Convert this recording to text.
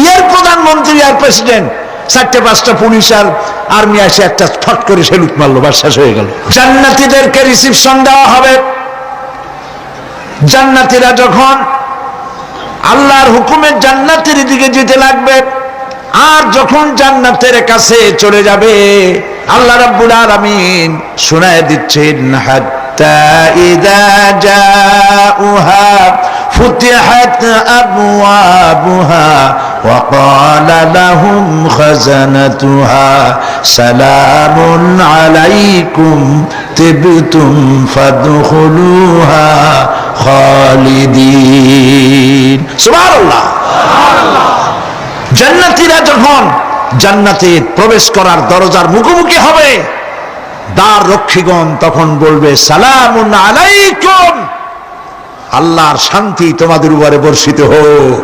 ইন্ডিয়ার প্রধানমন্ত্রী আর প্রেসিডেন্ট, চারটে, পাঁচটা পুলিশ আর আর্মি আসে একটা ফট করে সেলুট মারলো বা শেষ হয়ে গেল। জান্নাতীদেরকে রিসিপশন দেওয়া হবে। জান্নাতীরা যখন আল্লাহর হুকুমের জান্নাতের দিকে যেতে লাগবে, আর যখন জান্নাতের কাছে চলে যাবে, আল্লাহ রাব্বুল আলামিন শোনায় দিচ্ছেন, হাত্তা ইদা জাউহা, ফুতিহাত আবওয়াবুহা وقال لهم خزنتها سلام عليكم تبتم فادخلوها خالدين سبحان الله জান্নাতীরা যখন জান্নাতে প্রবেশ করার দরজার মুখোমুখি হবে দ্বার রক্ষীগণ তখন বলবে সালামুন আলাইকুম আল্লাহর শান্তি তোমাদের উপরে বর্ষিত হোক